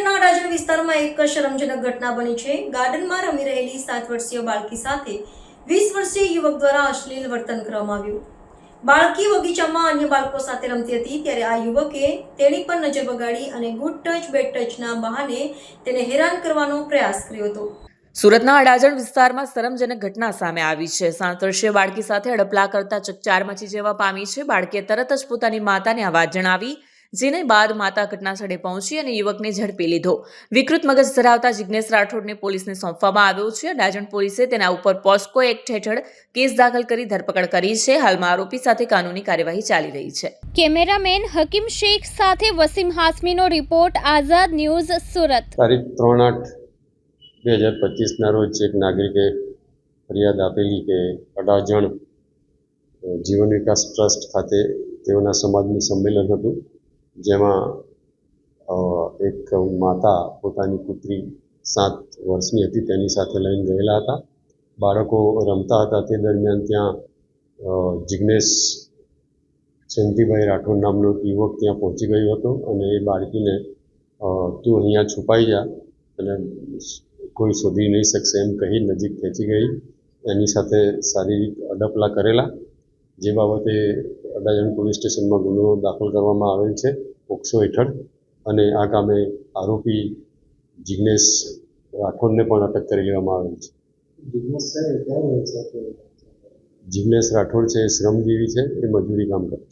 શહેરના અડાજણ વિસ્તારમાં એક શરમજનક ઘટના બની છે. ગાર્ડનમાં રમી રહેલી સાત વર્ષીય બાળકી સાથે વીસ વર્ષીય યુવક દ્વારા અશ્લીલ વર્તન કરવામાં આવ્યું. બાળકી બગીચામાં અન્ય બાળકો સાથે રમતી હતી, ત્યારે આ યુવકે તેની પર નજર બગાડી અને ગુડ ટચ, બેડ ટચના બહાને તેને હેરાન કરવાનો પ્રયાસ કર્યો હતો. સુરતના અડાજણ વિસ્તારમાં શરમજનક ઘટના સામે આવી છે. સાત વર્ષીય બાળકી સાથે અડપલા કરતા ચકચાર મચી જવા પામી છે. બાળકીએ તરત જ પોતાની માતાને આ વાત જણાવી જેને બાદ માતા ઘટના સ્થળે પહોંચી અને યુવકને ઝડપી લીધો. વિકૃત મગજ ધરાવતા જિજ્ઞેશ રાઠોડને પોલીસને સોંપવામાં આવ્યો છે ડાજણ પોલીસે તેના ઉપર પોસ્કો એક્ટ હેઠળ કેસ દાખલ કરી ધરપકડ કરી છે. હાલમાં આરોપી સાથે કાનૂની કાર્યવાહી ચાલી રહી છે. કેમેરામેન હકીમ શેખ સાથે વસીમ હાસમીનો રિપોર્ટ આઝાદ ન્યૂઝ સુરત. તારીખ ત્રણ આઠ બે હજાર પચીસના રોજ એક નાગરિકે ફરિયાદ આપેલી કે અડાજણ અ, જીવન વિકાસ ટ્રસ્ટ ખાતે તેઓના સમાજનું સંમેલન હતું. જેમાં એક માતા પોતાની પુત્રી સાત વર્ષની હતી, તેની સાથે લઈને ગયેલા હતા. બાળકો રમતા હતા તે દરમિયાન ત્યાં જિજ્ઞેશ જયંતિભાઈ રાઠોડ નામનો યુવક ત્યાં પહોંચી ગયો હતો અને એ બાળકીને તું અહીંયા છુપાઈ જા અને કોઈ શોધી નહીં શકશે એમ કહી નજીક ખેંચી ગઈ. એની સાથે શારીરિક અડપલા કરેલા, જે બાબતે અડાજણ પોલીસ સ્ટેશનમાં ગુનો દાખલ કરવામાં આવેલ છે. પોક્સો હેઠળ અને આ કામે આરોપી જિજ્ઞેશ રાઠોડને પણ અટક કરી લેવામાં આવેલ છે. જિજ્ઞેશ રાઠોડ છે એ શ્રમજીવી છે એ મજૂરી કામ કરે છે.